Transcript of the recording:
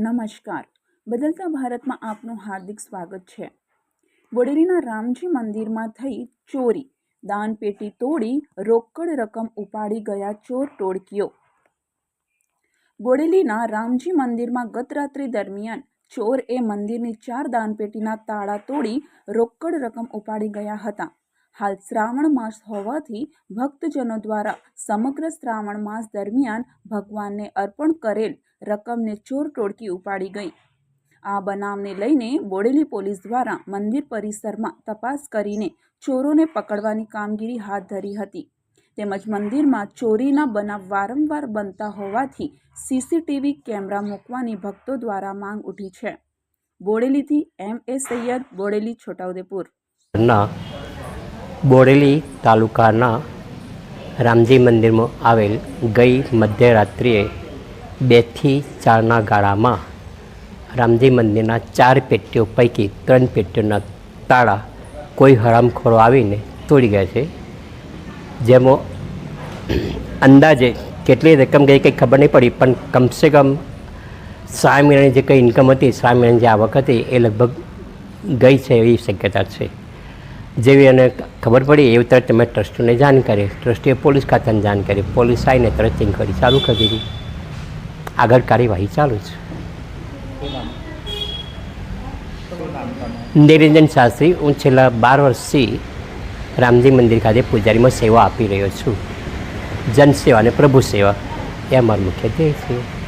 નમસ્કાર. બદલતા ભારતમાં આપનું હાર્દિક સ્વાગત છે. બોડેલીના રામજી મંદિરમાં થઈ ચોરી. દાનપેટી તોડી રોકડ રકમ ઉપાડી ગયા ચોર ટોળકીઓ. બોડેલીના રામજી મંદિરમાં ગત રાત્રિ દરમિયાન ચોર એ મંદિરની ચાર દાનપેટીના તાળા તોડી રોકડ રકમ ઉપાડી ગયા હતા. હાલ શ્રાવણ માસ હોવાથી ભક્તજનો દ્વારા સમગ્ર શ્રાવણ માસ દરમિયાન ભગવાનને અર્પણ કરેલ રકમને ચોર ટોળકી ઉપાડી ગઈ. આ બનાવને લઈને બોડેલી પોલીસ દ્વારા મંદિર પરિસરમાં તપાસ કરીને ચોરોને પકડવાની કામગીરી હાથ ધરી હતી. તેમજ મંદિરમાં ચોરીના બનાવ વારંવાર બનતા હોવાથી સીસીટીવી કેમેરા મૂકવાની ભક્તો દ્વારા માંગ ઉઠી છે. બોડેલીથી એમ એ સૈયદ, બોડેલી, છોટાઉદેપુર. ના બોડેલી તાલુકાના રામજી મંદિરમાં આવેલ ગઈ મધ્યરાત્રિએ બેથી ચારના ગાળામાં રામજી મંદિરના ચાર પેટીઓ પૈકી ત્રણ પેટીઓના તાળા કોઈ હરામખોરો આવીને તોડી ગયા છે. જેમાં અંદાજે કેટલી રકમ ગઈ કંઈ ખબર નહીં પડી, પણ કમસે કમ સા મહિનાની જે કંઈ ઇન્કમ હતી સા મહિનાની જે આવક હતી, એ લગભગ ગઈ છે એવી શક્યતા છે. જેવી એને ખબર પડી, એવી તરત તમે ટ્રસ્ટીને જાણ કરી. ટ્રસ્ટીએ પોલીસ ખાતાને જાણ કરી. પોલીસ આવીને તરત ઇન્કવાયરી ચાલુ કરી દીધી. આગળ કાર્યવાહી ચાલુ છે નિરંજન શાસ્ત્રી, હું છેલ્લા બાર વર્ષથી રામજી મંદિર ખાતે પૂજારીમાં સેવા આપી રહ્યો છું. જનસેવા અને પ્રભુ સેવા. એ અમારું મુખ્ય ધ્યેય છે.